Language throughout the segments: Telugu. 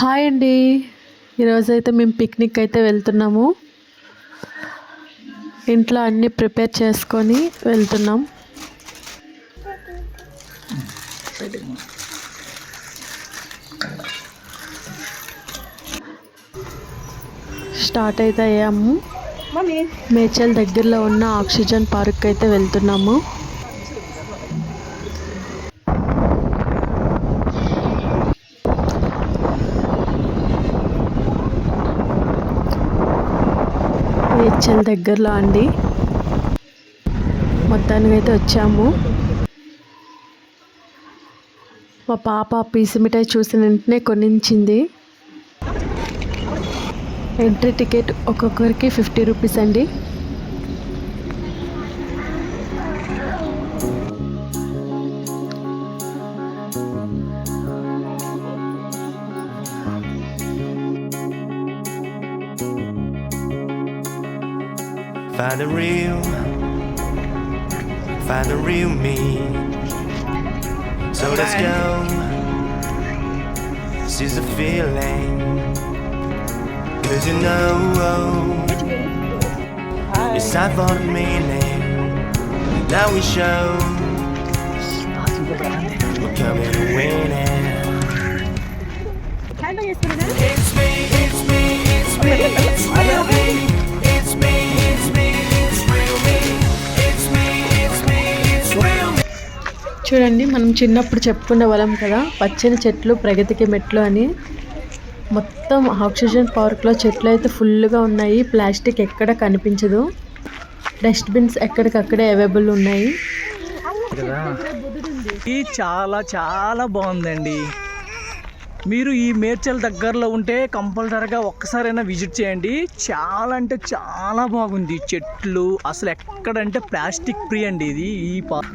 హాయ్ అండి. ఈరోజైతే మేము పిక్నిక్ అయితే వెళ్తున్నాము. ఇంట్లో అన్నీ ప్రిపేర్ చేసుకొని వెళ్తున్నాం. స్టార్ట్ అయితే అయ్యాము. మేచల్ దగ్గరలో ఉన్న ఆక్సిజన్ పార్క్ అయితే వెళ్తున్నాము. మేచల్ దగ్గరలో అండి. మొత్తానికి అయితే వచ్చాము. మా పాప పీసు మిఠాయి చూసిన వెంటనే కొనించింది. ఎంట్రీ టికెట్ ఒక్కొక్కరికి ఫిఫ్టీ రూపీస్ అండి. Find the real, find the real me. So let's go. Seize the feeling. Cause you know oh, it's time for the meaning. Now we show we're coming to win it. It's me, it's me, it's me, చూడండి మనం చిన్నప్పుడు చెప్పుకునే వాళ్ళం కదా పచ్చని చెట్లు ప్రగతికి మెట్లు అని. మొత్తం ఆక్సిజన్ పార్క్లో చెట్లు అయితే ఫుల్గా ఉన్నాయి. ప్లాస్టిక్ ఎక్కడ కనిపించదు. డస్ట్బిన్స్ ఎక్కడికక్కడే అవైలబుల్ ఉన్నాయి. చాలా చాలా బాగుందండి. మీరు ఈ మేడ్చల్ దగ్గరలో ఉంటే కంపల్సరీగా ఒక్కసారైనా విజిట్ చేయండి. చాలా అంటే చాలా బాగుంది. చెట్లు అసలు ఎక్కడంటే ప్లాస్టిక్ ఫ్రీ అండి ఇది ఈ park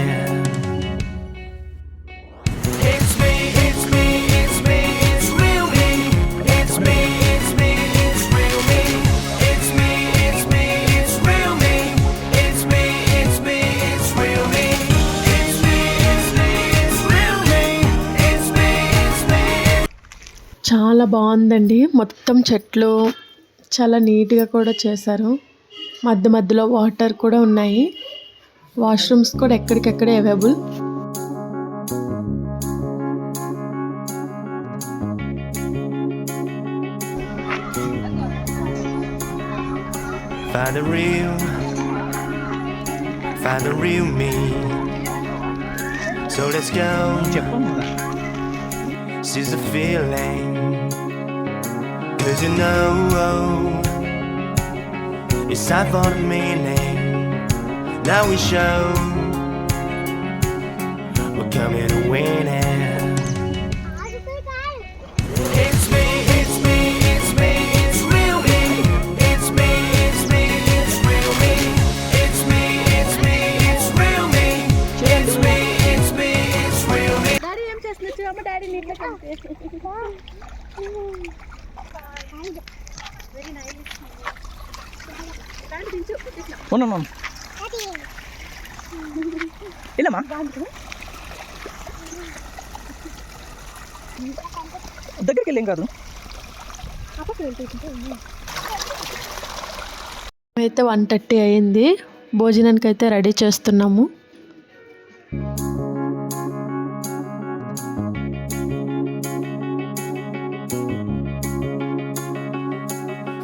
చాలా బాగుందండి మొత్తం చెట్లు చాలా నీట్గా కూడా చేశారు మధ్య మధ్యలో వాటర్ కూడా ఉన్నాయి వాష్రూమ్స్ కూడా ఎక్కడికెక్కడే available Find the real, find the real me. So let's go. Seize the feeling. Cause you know oh, It's time for the meaning Now we show. We're coming to win it. It's me, it's me, it's me, it's real me. It's me, it's me, it's real me. It's me, it's me, it's real me. It's me, it's me, it's real me. Daddy, I'm just literally, my daddy need my ఉన్నాను ఇల్లమ్మా? దగ్గరికి వెళ్ళేం కాదు. మేమైతే అయితే వన్ థర్టీ అయింది భోజనానికి అయితే రెడీ చేస్తున్నాము.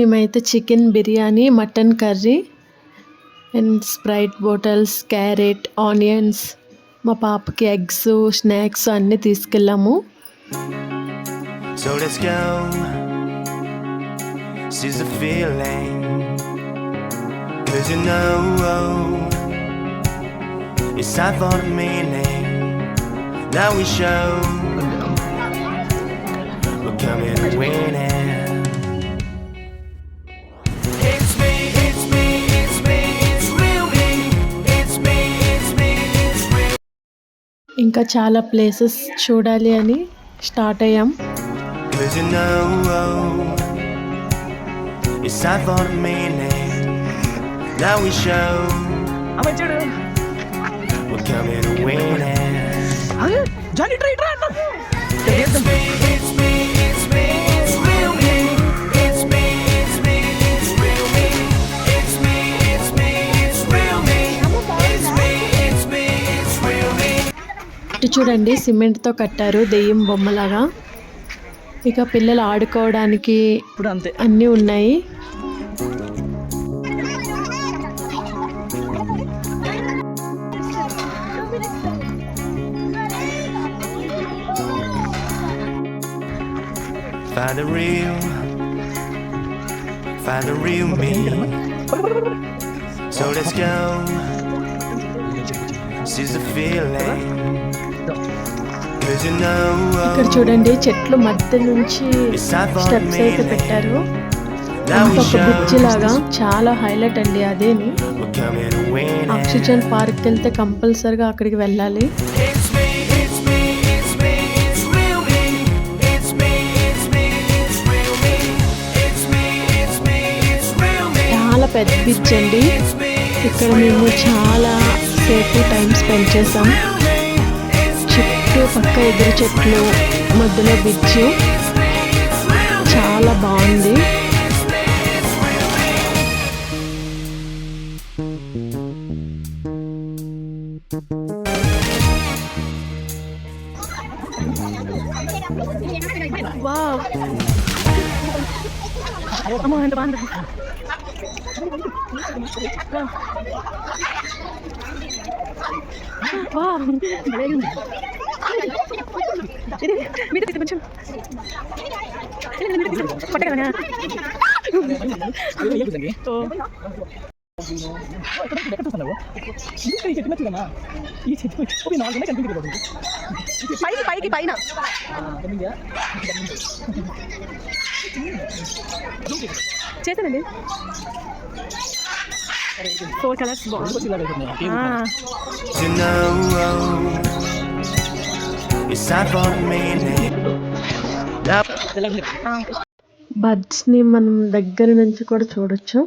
మేమైతే chicken biryani mutton curry and Sprite bottles carrot onions మా పాపకి ఎగ్స్ స్నాక్స్ అన్నీ తీసుకెళ్ళాము So let's go. Seize the feeling. Cause you know it's time for the meaning. Now we show we're coming to win ఇంకా చాలా ప్లేసెస్ చూడాలి అని స్టార్ట్ అయ్యాం. జాలి ట్రై ట్రై అన్న. ఇటు చూడండి సిమెంట్తో కట్టారు దెయ్యం బొమ్మలాగా ఇక పిల్లలు ఆడుకోవడానికి ఇప్పుడు అంతే అన్నీ ఉన్నాయి Find the real, find the real me. So let's go. Seize the feeling. ఇక్కడ చూడండి చెట్లు మధ్య నుంచి స్టెప్స్ అయితే పెట్టారు. ఒక బ్రిడ్జ్ లాగా చాలా హైలైట్ అండి అదేని. ఆక్సిజన్ పార్క్ వెళ్తే కంపల్సరిగా అక్కడికి వెళ్ళాలి. చాలా పెద్ద బ్రిడ్జ్ అండి. ఇక్కడ మేము చాలా సేఫ్ టైం స్పెండ్ చేసాం. చెట్టు పక్క ఎదురు చెట్లు మధ్యలో బ్రిడ్జ్ చాలా బాగుంది. వావ్ పైకి పైకి పైన చేశానండి ఫోర్ కలర్స్ బాగుంది బర్డ్స్ని మనం దగ్గర నుంచి కూడా చూడొచ్చు.